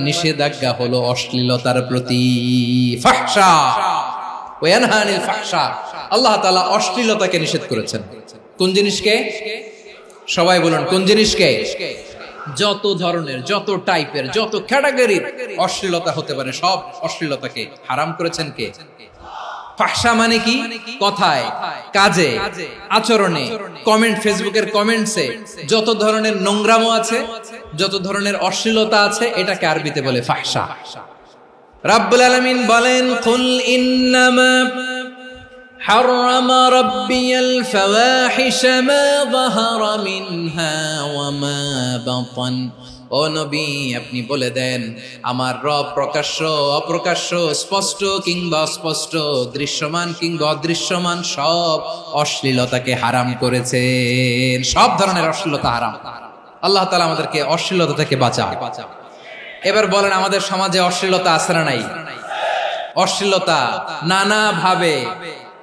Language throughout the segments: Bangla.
নিষেধাজ্ঞা হলো অশ্লীলতার প্রতি। আল্লাহ তাআলা অশ্লীলতাকে নিষেধ করেছেন। কোন জিনিসকে? সবাই বলুন, কোন জিনিসকে? যত ধরনের, যত টাইপের, যত ক্যাটাগরির অশ্লীলতা হতে পারে, সব অশ্লীলতাকে হারাম করেছেন কে? ফাহশা মানে কি? কথায় কাজে আচরণে কমেন্ট ফেসবুকের কমেন্টসে যত ধরনের নোংরামো আছে যত ধরনের অশ্লীলতা আছে এটাকে আরবিতে বলে ফাহসা। রাব্বুল আলামিন বলেন কুল ইন্নামা حرم ربي الفواحش ما ظهر منها وما بطن ও নবী আপনি বলে দেন আমার রব প্রকাশ্য অপ্রকাশ্য স্পষ্ট কিংবা অস্পষ্ট দৃশ্যমান কিংবা অদৃশ্যমান সব অশ্লীলতাকে হারাম করেছেন সব ধরনের অশ্লীলতা হারাম আল্লাহ তাআলা আমাদেরকে অশ্লীলতা থেকে বাঁচা এবার বলেন আমাদের সমাজে অশ্লীলতা আছে না নাই অশ্লীলতা নানা ভাবে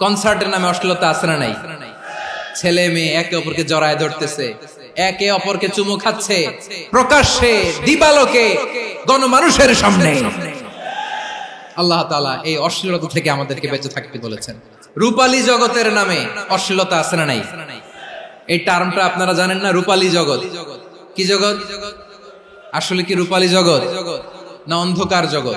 কনসার্টের নামে অশ্লীলতা আছে না নাই? ছেলে মেয়ে একে অপরকে জড়ায় ধরতেছে, একে অপরকে চুমু খাচ্ছে, প্রকাশ্যে দিবালোকে গণমানুষের সামনে। আল্লাহ তাআলা এই অশ্লীলতা থেকে আমাদেরকে বেঁচে থাকতে বলেছেন। রূপালী জগতের নামে অশ্লীলতা আছে না নাই? এই টার্মটা আপনারা জানেন না, রূপালী জগৎ। কি জগৎ? আসলে কি রূপালী জগৎ? না অন্ধকার জগৎ।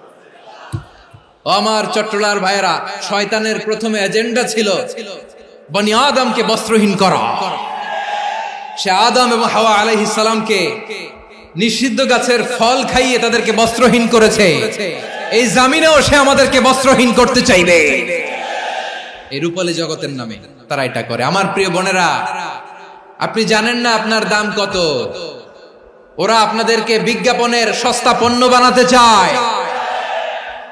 আমার চট্টলার ভাইয়েরা, শয়তানের প্রথমে এজেন্ডা ছিল বনি আদমকে বস্ত্রহীন করা। সে আদম এবং হাওয়া আলাইহিস সালামকে নিষিদ্ধ গাছের ফল খাইয়ে তাদেরকে বস্ত্রহীন করেছে। এই জামিনেও সে আমাদেরকে বস্ত্রহীন করতে চাইবে। এই রূপালী জগতের নামে তারা এটা করে। আমার প্রিয় বোনেরা, আপনি জানেন না আপনার দাম কত? ওরা আপনাদেরকে বিজ্ঞাপনের সস্তা পণ্য বানাতে চায়।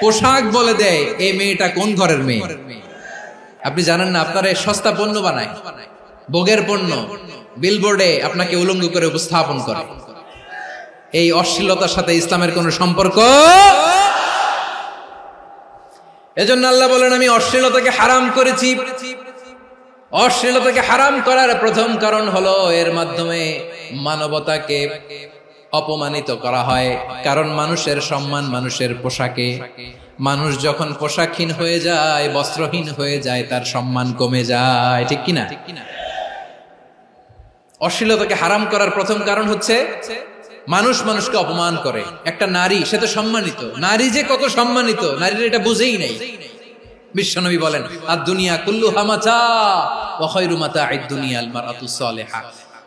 পোশাক বলে দেয়, এই মেয়েটা কোন ঘরের মেয়ে? আপনি জানেন না, আপনারা সস্তা পণ্য বানায় ভোগের পণ্য বিলবোর্ডে আপনাকে উলঙ্গ করে উপস্থাপন করে। এই অশ্লীলতার সাথে ইসলামের কোনো সম্পর্ক? এজন্য আল্লাহ বলেন, আমি অশ্লীলতাকে হারাম করেছি। অশ্লীলতাকে হারাম করার প্রথম কারণ হলো এর মাধ্যমে মানবতাকে অপমানিত করা হয়। কারণ মানুষের সম্মান মানুষের পোশাকে। মানুষ যখন পোশাকহীন হয়ে যায়, বস্ত্রহীন হয়ে যায়, তার সম্মান কমে যায়। ঠিক কিনা? অশ্লীলতাকে হারাম করার প্রথম কারণ হচ্ছে মানুষ মানুষকে অপমান করে। একটা নারী, সে তো সম্মানিত। নারী যে কত সম্মানিত, নারীর এটা বুঝেই নেই। বিশ্বনবী বলেন আর দুনিয়া কুল্লু হামাচা দুনিয়া আল মারাতুস সালিহা।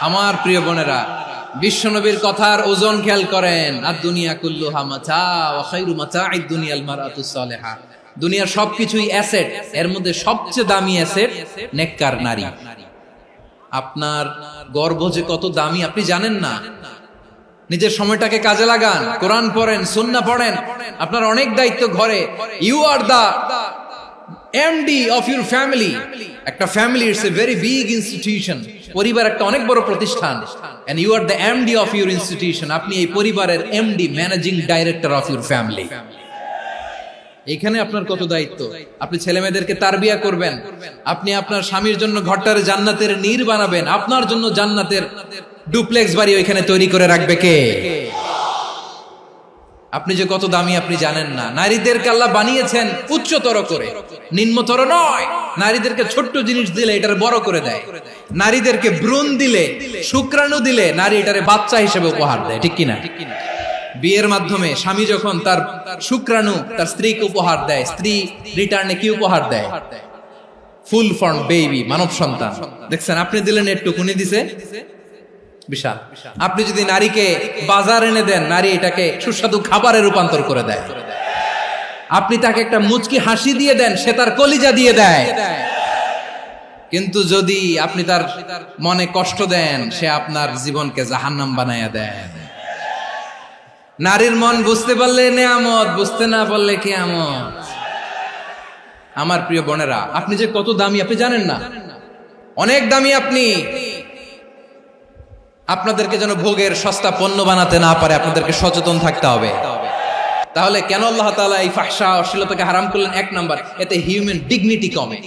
আমার প্রিয় বোনেরা, বিশ্বনবীর কথার ওজন খেয়াল করেন। আর দুনিয়া কুল্লু হামাচা দুনিয়ার সবকিছুই অ্যাসেট, এর মধ্যে সবচেয়ে দামি অ্যাসেট নেককার নারী। আপনার গর্ভ যে কত দামি, আপনি জানেন না। নিজের সময়টাকে কাজে লাগান, কোরআন পড়েন, সুন্না পড়েন। আপনার অনেক দায়িত্ব ঘরে। You are the MD of your family একটা family it's a very big institution পরিবার একটা অনেক বড় প্রতিষ্ঠান। And you are the MD of your institution আপনি এই পরিবারের MD managing director of your family এখানে আপনার কত দায়িত্ব? আপনি ছেলে মেয়েদেরকে তারবিয়া করবেন। আপনি আপনার স্বামীর জন্য ঘরটার জান্নাতের নীর বানাবেন। আপনার জন্য জান্নাতের ডুপ্লেক্স বাড়ি ওইখানে তৈরি করে রাখবে কে? আপনি যে কত দামি আপনি জানেন না। নারীদেরকে আল্লাহ বানিয়েছেন উচ্চতর করে। নিম্নতর নয়। নারীদেরকে ছোট্ট জিনিস দিলে এটার বড় করে দেয়। নারীদেরকে ভ্রূণ দিলে, শুক্রাণু দিলে নারী এটারে বাচ্চা হিসেবে উপহার দেয়। ঠিক কিনা? বিয়ের মাধ্যমে স্বামী যখন তার শুক্রাণু তার স্ত্রীকে উপহার দেয়, স্ত্রী রিটার্নে কি উপহার দেয়? ফুল ফর্ম, বেবি, মানব সন্তান। দেখছেন, আপনি দিলেন একটু কুনি দিছে। বিশাল। আপনি যদি নারীকে বাজার এনে দেন, নারী এটাকে সুস্বাদু খাবারে রূপান্তর করে দেয়। আপনি তাকে একটা মুচকি হাসি দিয়ে দেন, সে তার কলিজা দিয়ে দেয়। কিন্তু যদি আপনি তার মনে কষ্ট দেন, সে আপনার জীবনকে জাহান্নাম বানাইয়া দেন নারীর মন বুঝতে পারলে নেয়ামত, বুঝতে না পারলে কি আমত আমার প্রিয় বোনেরা, আপনি যে কত দামি, আপনি জানেন না? অনেক দামি আপনি। আপনাদেরকে যেন ভোগের সস্তা পণ্য বানাতে না পারে, আপনাদেরকে সচেতন থাকতে হবে। তাহলে কেন আল্লাহ তাআলা এই ফাহশা অশ্লীলতাকে হারাম করলেন? এক নাম্বার, এতে হিউম্যান ডিগনিটি কমে।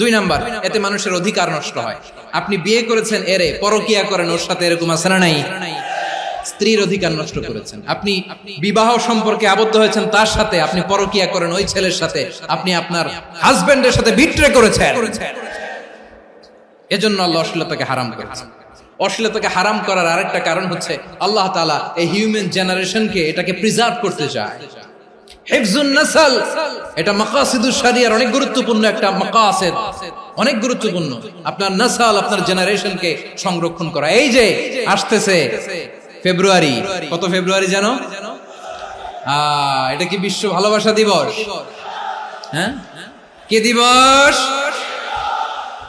দুই নাম্বার, এতে মানুষের অধিকার নষ্ট হয়। আপনি বিয়ে করেছেন, এরে পরকিয়া করেন, ওর সাথে এরকম আছে না নাই? স্ত্রীর অধিকার নষ্ট করেছেন। আপনি বিবাহ সম্পর্কে আবদ্ধ হয়েছেন, তার সাথে আপনি পরকিয়া করেন, ওই ছেলের সাথে আপনি আপনার হাজবেন্ডের সাথে বিট্রে করেছেন। এজন্য আল্লাহ অশ্লীলতাকে হারাম করেছেন। অশ্লীলতাকে হারাম করার আরেকটা কারণ হচ্ছে আল্লাহ তাআলা এই হিউম্যান জেনারেশনকে এটাকে প্রিজার্ভ করতে চায়। সংরক্ষণ করা। এই যে আসতেছে ফেব্রুয়ারি, কত ফেব্রুয়ারি এটা কি বিশ্ব ভালোবাসা দিবস? হ্যাঁ? কে দিবস?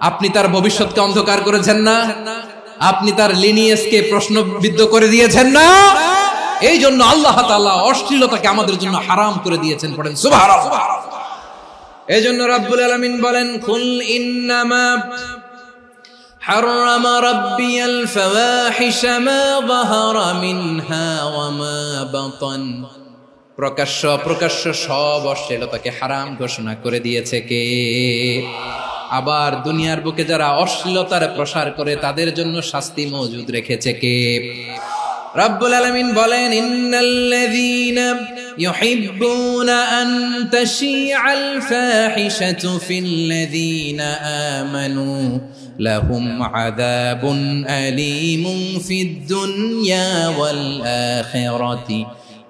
আপনি তার ভবিষ্যৎকে অন্ধকার করেছেন না আপনি তার লিনিয়েসকে প্রশ্নবিদ্ধ করে দিয়েছেন না এই জন্য আল্লাহ তাআলা অশ্লীলতাকে আমাদের জন্য হারাম করে দিয়েছেন পড়েন সুবহানাল্লাহ এই জন্য রাব্বুল আলামিন বলেন কুল ইন্নামা حرم ربي الفواحش ما ظهر منها وما بطن প্রকাশ্য প্রকাশ্য সব অশ্লীলতাকে হারাম ঘোষণা করে দিয়েছে কে? আবার দুনিয়ার বুকে যারা অশ্লীলতার প্রসার করে, তাদের জন্য শাস্তি মজুদ রেখেছে কে? রব্বুল আলামিন বলেন, ইন্নাল্লাযীনা ইউহিব্বুনা আন তাশিআল ফাহিশাতু ফিল্লাযীনা আমানু লাহুম আযাবুন আলীমুন ফিদ দুনিয়া ওয়াল আখিরাতি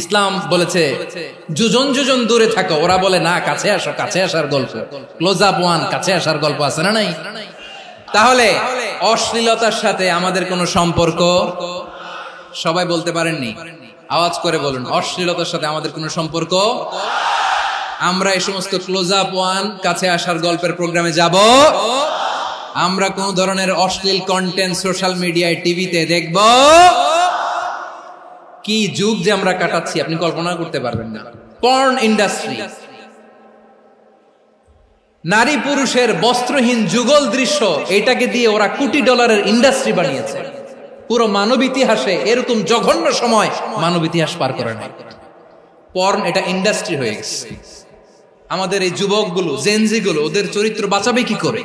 ইসলাম বলেছে, যোজন যোজন দূরে থাকো, ওরা বলে, না, কাছে আসো, কাছে আসার গল্প। ক্লোজ আপ ওয়ান কাছে আসার গল্প আছে না নাই? তাহলে, অশ্লীলতার সাথে আমাদের কোনো সম্পর্ক সবাই বলতে পারেননি। আওয়াজ করে বলুন, অশ্লীলতার সাথে আমাদের কোনো সম্পর্ক? আমরা এই সমস্ত ক্লোজ আপ ওয়ান কাছে আসার গল্পের প্রোগ্রামে যাব। আমরা কোন ধরনের অশ্লীল কন্টেন্ট সোশ্যাল মিডিয়ায় টিভিতে দেখব। কি যুগ যে আমরা কাটাচ্ছি, আপনি কল্পনা করতে পারবেন না। Porn industry. নারী পুরুষের বস্ত্রহীন যুগল দৃশ্য, এটাকে দিয়ে ওরা কোটি ডলারের ইন্ডাস্ট্রি বানিয়েছে। পুরো মানব ইতিহাসে এরকম জঘন্য সময় মানব ইতিহাস পার করে নাই। পর্ন এটা ইন্ডাস্ট্রি হয়ে গেছে। আমাদের এই যুবকগুলো জেনজিগুলো ওদের চরিত্র বাঁচাবে কি করে?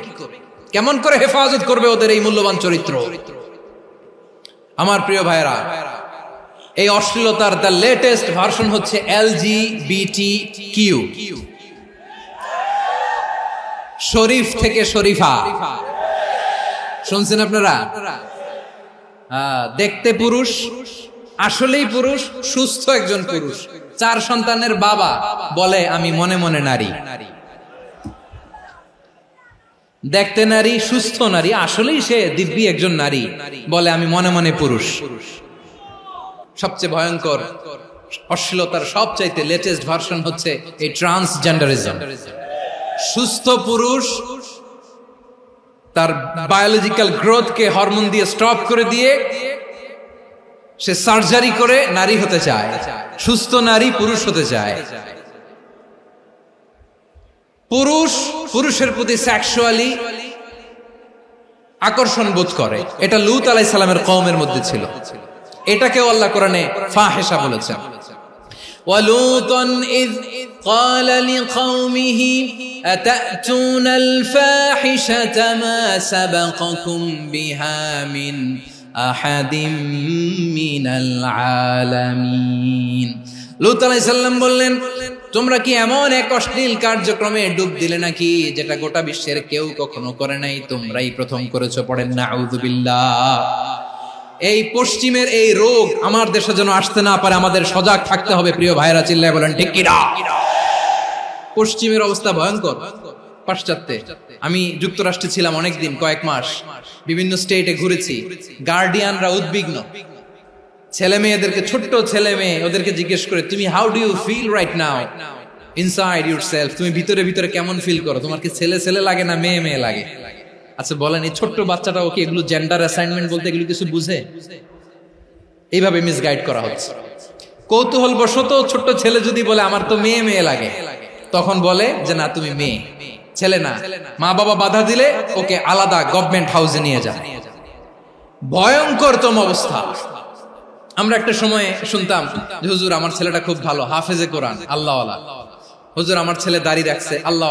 কেমন করে হেফাজত করবে ওদের এই মূল্যবান চরিত্র? আমার প্রিয় ভাইরা এই অশ্লীলতার দ্য লেটেস্ট ভার্সন হচ্ছে এল জি বিটি কিউ শরীফ থেকে শরীফা। শুনছেন আপনারা? দেখতে পুরুষ, আসলেই পুরুষ, সুস্থ একজন পুরুষ। চার সন্তানের বাবা বলে, আমি মনে মনে নারী। দেখতে নারী, সুস্থ নারী, আসলেই সে দিব্যি একজন নারী বলে, আমি মনে মনে পুরুষ পুরুষ। সবচেয়ে ভয়ঙ্কর, অশ্লীলতার সবচাইতে লেটেস্ট ভার্সন হচ্ছে এই ট্রান্সজেন্ডারিজম সুস্থ পুরুষ তার বায়োলজিক্যাল গ্রোথকে হরমোন দিয়ে স্টপ করে দিয়ে সে সার্জারি করে নারী হতে চায়, সুস্থ নারী পুরুষ হতে চায়। পুরুষ পুরুষের প্রতি সেক্সুয়ালি আকর্ষণ বোধ করে। এটা লুত আলাই সালামের কওমের মধ্যে ছিল। এটাকেও আল্লাহ কোরআনে ফাহেসা বলেছেন ولوطا إذ قال لقومه أتأتون الفاحشة ما سبقكم بها من أحد من العالمين লুত আলাইসাল্লাম বললেন তোমরা কি এমন এক অশ্লীল কার্যক্রমে ডুব দিলে নাকি যেটা গোটা বিশ্বের কেউ কখনো করে নাই তোমরাই প্রথম করেছো পড়েন না আউযুবিল্লাহ এই পশ্চিমের এই রোগ আমার দেশে যেন আসতে না পারে, আমাদের সজাগ থাকতে হবে, প্রিয় ভাইরা চিল্লায় বলেন, ঠিক কিনা? পশ্চিমের অবস্থা ভয়ঙ্কর, পাশ্চাত্যে। আমি যুক্তরাষ্ট্রে ছিলাম অনেকদিন, কয়েক মাস। বিভিন্ন স্টেটে ঘুরেছি। গার্ডিয়ানরা উদ্বিগ্ন। ছেলে মেয়েদেরকে, ছোট্ট ছেলে মেয়ে, ওদেরকে জিজ্ঞেস করে, তুমি how do you feel right now inside your self তুমি ভিতরে ভিতরে কেমন ফিল করো? তোমার কি ছেলে ছেলে লাগে না মেয়ে মেয়ে লাগে? আচ্ছা বলেন, এই ছোট্ট বাচ্চাটা ওকে এগুলো জেন্ডার অ্যাসাইনমেন্ট বলতে এগুলো কিছু বুঝে? এইভাবে মিসগাইড করা হচ্ছে। কৌতূহল বশত ছোট্ট ছেলে যদি বলে, আমার তো মেয়ে মেয়ে লাগে, তখন বলে যে, না, তুমি মেয়ে, ছেলে না। মা বাবা বাধা দিলে ওকে আলাদা গভর্নমেন্ট হাউসে নিয়ে যা ভয়ঙ্করতম অবস্থা। আমরা একটা সময় শুনতাম যে, হুজুর, আমার ছেলেটা খুব ভালো, হাফেজে কোরআন আল্লাহ হুজুর, আমার ছেলে দাড়ি রাখছে আল্লাহ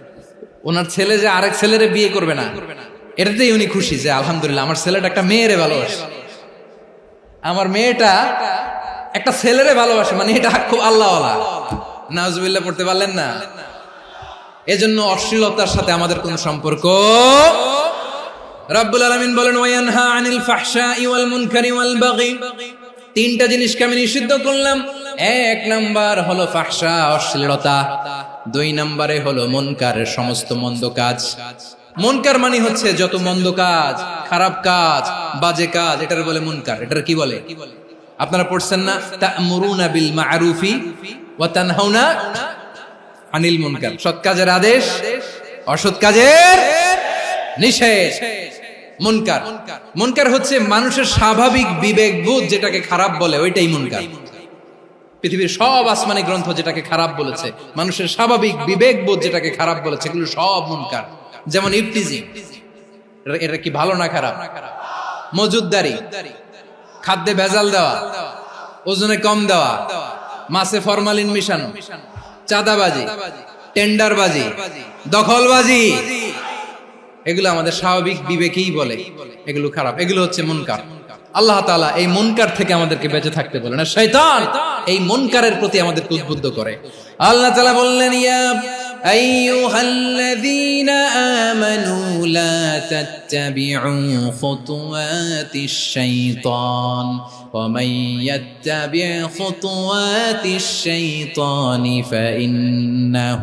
ওনার ছেলে যে আরেক ছেলেরে বিয়ে করবে না, এটাতেই উনি খুশি যে আলহামদুলিল্লাহ, আমার ছেলেটা একটা মেয়েরে ভালোবাসে। আমার মেয়েটা একটা ছেলেরে ভালোবাসে মানে এটা খুব আল্লাহ নাজবিল্লা পড়তে পারলেন না? এজন্য অশ্লীলতার সাথে আমাদের কোন সম্পর্ক রাব্বুল আলামিন বলেন, ওয়ায়ানহা আনিল ফাহশাই ওয়াল মুনকারি ওয়াল বাগি। তিনটা জিনিসকে আমি নিষিদ্ধ করলাম। এক নাম্বার হলো ফাহশা, অশ্লীলতা। দুই নম্বরে হলো মনকারের সমস্ত মন্দ কাজ। মনকার মানে হচ্ছে যত মন্দ কাজ, খারাপ কাজ, বাজে কাজ, এটার বলে মনকার। এটার কি বলে? আপনারা পড়ছেন না? তা'মুরুনা বিল মা'রুফি ওয়া তানহাউনা আনিল মুনকার। সৎ কাজের আদেশ, অসৎ কাজের নিষেধ। মুনকার। মুনকার হচ্ছে মানুষের স্বাভাবিক বিবেক বোধ যেটাকে খারাপ বলে, ওইটাই মুনকার। পৃথিবীর সব আসমানি গ্রন্থ যেটাকে খারাপ বলেছে, মানুষের স্বাভাবিক বিবেক বোধ যেটাকে খারাপ বলেছে, এগুলো সব মুনকার। যেমন ইফটিজিং এটা কি ভালো না খারাপ? মজুদদারি। খাদ্যে ভেজাল দেওয়া। ওজনে কম দেওয়া। মাছে ফরমালিন মিশানো। চাঁদাবাজি। টেন্ডারবাজি। দখলবাজি। এগুলো আমাদের স্বাভাবিক বিবেকেই বলে। এগুলো খারাপ। এগুলো হচ্ছে মুনকার। আল্লাহ তাআলা এই মুনকার থেকে আমাদেরকে বেঁচে থাকতে বলেন আর শয়তান এই মুনকারের প্রতি আমাদেরকে উদ্বুদ্ধ করে আল্লাহ তাআলা বললেন ইয়া আইয়ুহাল্লাযীনা আমানু লা তাত্তাবি'উ খুতুওয়াতিশ শাইতান ومن يتبع خطوات الشيطان فإنه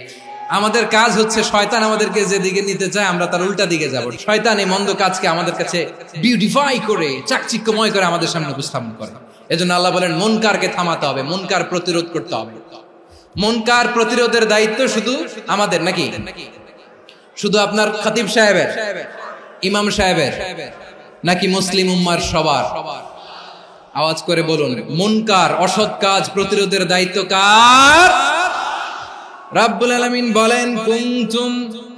আমাদের কাজ হচ্ছে শয়তান আমাদেরকে যেদিকে নিতে চায়, আমরা তার উল্টা দিকে যাব। শয়তান এই মন্দ কাজকে আমাদের কাছে বিউটিফাই করে, চাকচিক্যময় করে আমাদের সামনে উপস্থাপন করে। এজন্য আল্লাহ বলেন, মনকারকে থামাতে হবে, মনকার প্রতিরোধ করতে হবে। মনকার প্রতিরোধের দায়িত্ব শুধু আমাদের নাকি? শুধু আপনার খতিব সাহেবের? ইমাম সাহেবের? নাকি মুসলিম উম্মার সবার? আওয়াজ করে বলুন, মনকার অসৎ কাজ প্রতিরোধের দায়িত্ব কার? রাব্বুল আলামিন বলেন, কুনতুম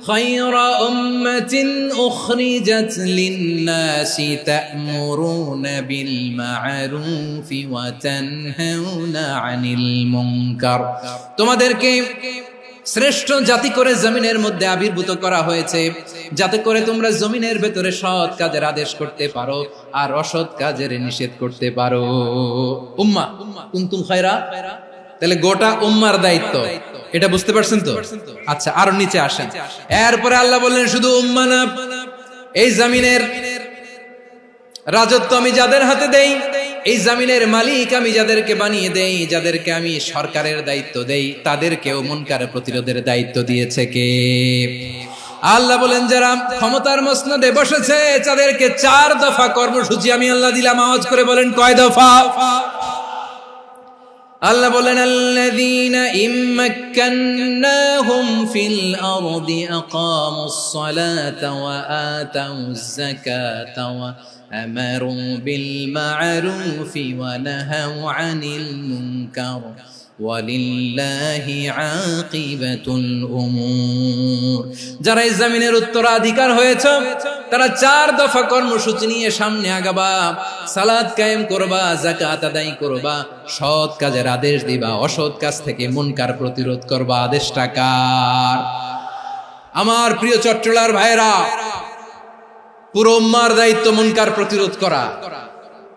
খায়রা উম্মাতিন উখরিজাত লিন-নাসি তা'মুরুনা বিল মা'রুফি ওয়া তানহাউনা 'আনিল মুনকার। তোমাদেরকে শ্রেষ্ঠ জাতি করে জমিনের মধ্যে আবির্ভূত করা হয়েছে, যাতে করে তোমরা জমিনের ভেতরে সৎ কাজের আদেশ করতে পারো আর অসৎ কাজের নিষেধ করতে পারো। উম্মা, কুনতুম খায়রা? তাহলে গোটা উম্মার দায়িত্ব। এটা বুঝতে পারছেন তো? আচ্ছা আরও নিচে আসেন। এরপরে আল্লাহ বললেন, শুধু এই জামিনের রাজত্ব আমি যাদের হাতে দেই, এই জামিনের মালিক আমি যাদেরকে বানিয়ে দেই, যাদেরকে আমি সরকারের দায়িত্ব দেই, তাদেরকেও মুনকার প্রতিরোধের দায়িত্ব দিয়েছে কে? আল্লাহ বলেন, যারা ক্ষমতার মসনদে বসেছে, তাদেরকে চার দফা কর্মসূচি আমি আল্লাহ দিলাম। আওয়াজ করে বলেন, কয় দফা? আল্লাহ বলেন আল্লাযীনা ইম্মাক্কান্নাহুম ফিল আরদি আকামুস সালাতা ওয়া আতাউজ যাকাতা ওয়া আমারু বিল মা'রুফি ওয়া নাহাউ আনিল মুনকার ওয়ালিল্লাহি আকিবাতুল উমুর যারা এই জমিনের উত্তরাধিকার হয়েছে, তারা চার দফা কর্মসূচি নিয়ে সামনে আগাবা। সালাদ কায়েম করবা জাকাত আদায় করবা, সৎ কাজের আদেশ দিবা, অসৎ কাজ থেকে মুনকার প্রতিরোধ করবা। আদেশটা কার? আমার প্রিয় চট্টলার ভাইরা পুরো উম্মার দায়িত্ব মুনকার প্রতিরোধ করা।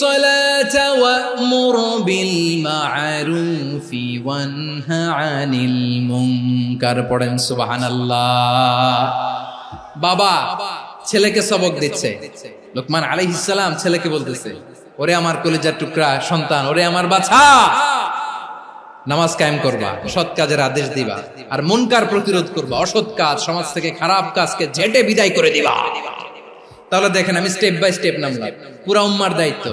সালাতা ওয়া'মুর বিল মা'রুফি ওয়ানহা আনিল মুনকার পড়েন, সুবহানাল্লাহ। বাবা, ছেলেকে সবক দিচ্ছে। লোকমান আলাইহিস সালাম ছেলেকে বলতেছে, ওরে আমার কলিজার টুকরা, সন্তান, ওরে আমার বাছা। নামাজ কায়েম করবা, সৎ কাজের আদেশ দিবা, আর মুনকার প্রতিরোধ করবা, অসৎ কাজ, সমাজ থেকে খারাপ কাজকে ঝেটে বিদায় করে দিবা। তাহলে দেখেন আমি স্টেপ বাই স্টেপ নামলাম পুরা উম্মার দায়িত্ব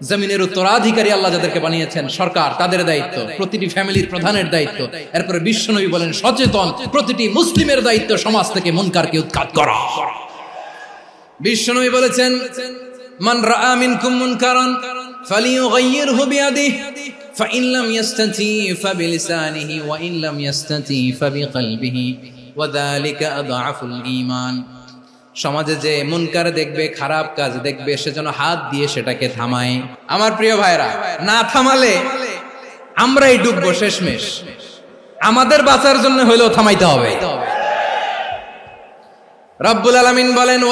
জমিনের উত্তরাধিকারী আল্লাহ যাদেরকে বানিয়েছেন সরকার তাদের দায়িত্ব প্রতিটি ফ্যামিলির প্রধানের দায়িত্ব এরপরে বিশ্বনবী বলেন সচেতন প্রতিটি মুসলিমের দায়িত্ব সমাজ থেকে মুনকারকে উৎখাত করা বিশ্বনবী বলেছেন মান রাআ মিনকুম মুনকারান ফালিয়ুগাইয়িরহু বিয়াদিহি فإن لم يستطيع فبلسانه وإن لم يستطيع فبقلبه وذلك أضعف الإيمان সমাজে যে মুনকার দেখবে, খারাপ কাজ দেখবে সেজন্য হাত দিয়ে সেটাকে থামায়। আমার প্রিয় ভাইরা না থামালে আমরাই ডুববো শেষমেশ। আমাদের বাঁচার জন্য হইলেও থামাইতে হবে। রব্বুল আলামিন বলেন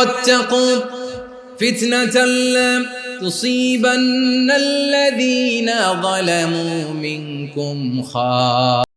তুসিবান্নাল্লাযীনা যালামু মিনকুম খা